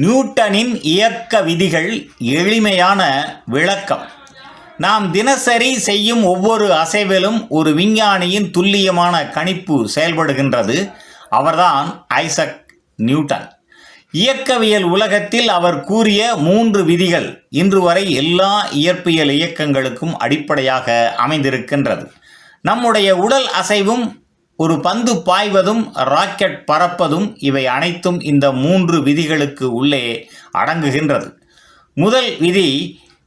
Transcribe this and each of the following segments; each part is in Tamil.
நியூட்டனின் இயக்க விதிகள் எளிமையான விளக்கம். நாம் தினசரி செய்யும் ஒவ்வொரு அசைவிலும் ஒரு விஞ்ஞானியின் துல்லியமான கணிப்பு செயல்படுகின்றது. அவர்தான் ஐசக் நியூட்டன். இயக்கவியல் உலகத்தில் அவர் கூறிய மூன்று விதிகள் இன்று வரை எல்லா இயற்பியல் இயக்கங்களுக்கும் அடிப்படையாக அமைந்திருக்கின்றது. நம்முடைய உடல் அசைவும் ஒரு பந்து பாய்வதும் ராக்கெட் பறப்பதும் இவை அனைத்தும் இந்த மூன்று விதிகளுக்கு உள்ளே அடங்குகின்றது. முதல் விதி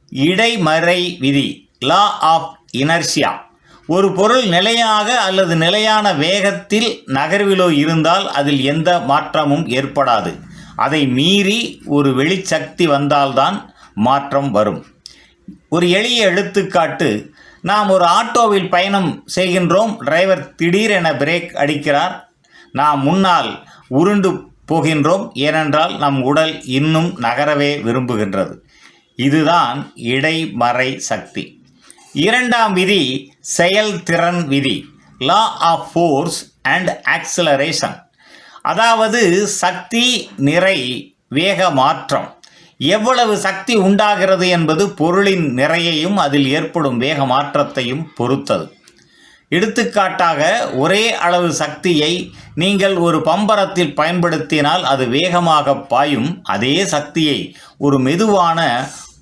இடைமறை விதி லா ஆஃப் இனர்ஷியா ஒரு பொருள் நிலையாக அல்லது நிலையான வேகத்தில் நகர்விலோ இருந்தால் அதில் எந்த மாற்றமும் ஏற்படாது. அதை மீறி ஒரு வெளிச்சக்தி வந்தால்தான் மாற்றம் வரும். ஒரு எளிய எடுத்துக்காட்டு நாம் ஒரு ஆட்டோவில் பயணம் செய்கின்றோம். டிரைவர் திடீரென பிரேக் அடிக்கிறார். நாம் முன்னால் உருண்டு போகின்றோம். ஏனென்றால் நம் உடல் இன்னும் நகரவே விரும்புகின்றது. இதுதான் இடைமறை சக்தி. இரண்டாம் விதி செயல்திறன் விதி. Law of force and acceleration அதாவது சக்தி நிறை வேக மாற்றம். எவ்வளவு சக்தி உண்டாகிறது என்பது பொருளின் நிறையையும் அதில் ஏற்படும் வேக மாற்றத்தையும் பொறுத்தது. எடுத்துக்காட்டாக ஒரே அளவு சக்தியை நீங்கள் ஒரு பம்பரத்தில் பயன்படுத்தினால் அது வேகமாக பாயும் அதே சக்தியை ஒரு மெதுவான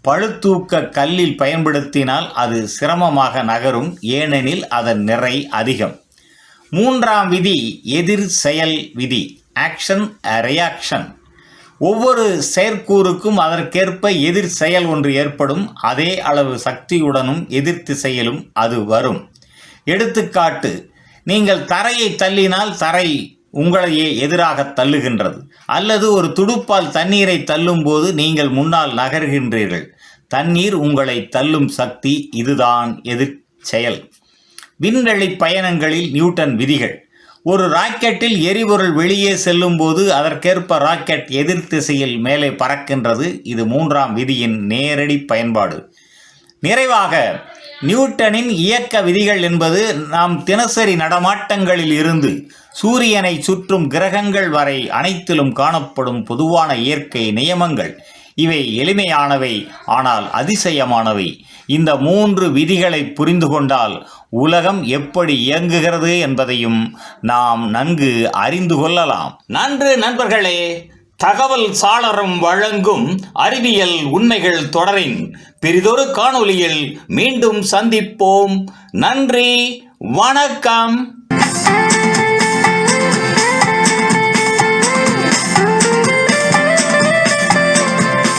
பழுத்தூக்க கல்லில் பயன்படுத்தினால் அது சிரமமாக நகரும் ஏனெனில் அதன் நிறை அதிகம். மூன்றாம் விதி எதிர் செயல் விதி ஆக்ஷன் ரியாக்ஷன் ஒவ்வொரு செயற்கூறுக்கும் அதற்கேற்ப எதிர் செயல் ஒன்று ஏற்படும். அதே அளவு சக்தியுடனும் எதிர் திசையிலும் அது வரும். எடுத்துக்காட்டு நீங்கள் தரையை தள்ளினால் தரை உங்களையே எதிராக தள்ளுகின்றது. அல்லது ஒரு துடுப்பால் தண்ணீரை தள்ளும்போது நீங்கள் முன்னால் நகர்கின்றீர்கள். தண்ணீர் உங்களை தள்ளும் சக்தி இதுதான் எதிர் செயல். விண்வெளி பயணங்களில் நியூட்டன் விதிகள். ஒரு ராக்கெட்டில் எரிபொருள் வெளியே செல்லும் போது அதற்கேற்ப ராக்கெட் எதிர் திசையில் மேலே பறக்கின்றது. இது மூன்றாம் விதியின் நேரடி பயன்பாடு. நிறைவாக நியூட்டனின் இயக்க விதிகள் என்பது நாம் தினசரி நடமாட்டங்களில் இருந்து சூரியனை சுற்றும் கிரகங்கள் வரை அனைத்திலும் காணப்படும் பொதுவான இயற்கை நியமங்கள். இவை எளிமையானவை ஆனால் அதிசயமானவை. இந்த மூன்று விதிகளை புரிந்து கொண்டால் உலகம் எப்படி இயங்குகிறது என்பதையும் நாம் நன்கு அறிந்து கொள்ளலாம். நன்று நண்பர்களே தகவல் சாளரம் வழங்கும் அறிவியல் உண்மைகள் தொடரின் பெரிதொரு காணொளியில் மீண்டும் சந்திப்போம். நன்றி வணக்கம்.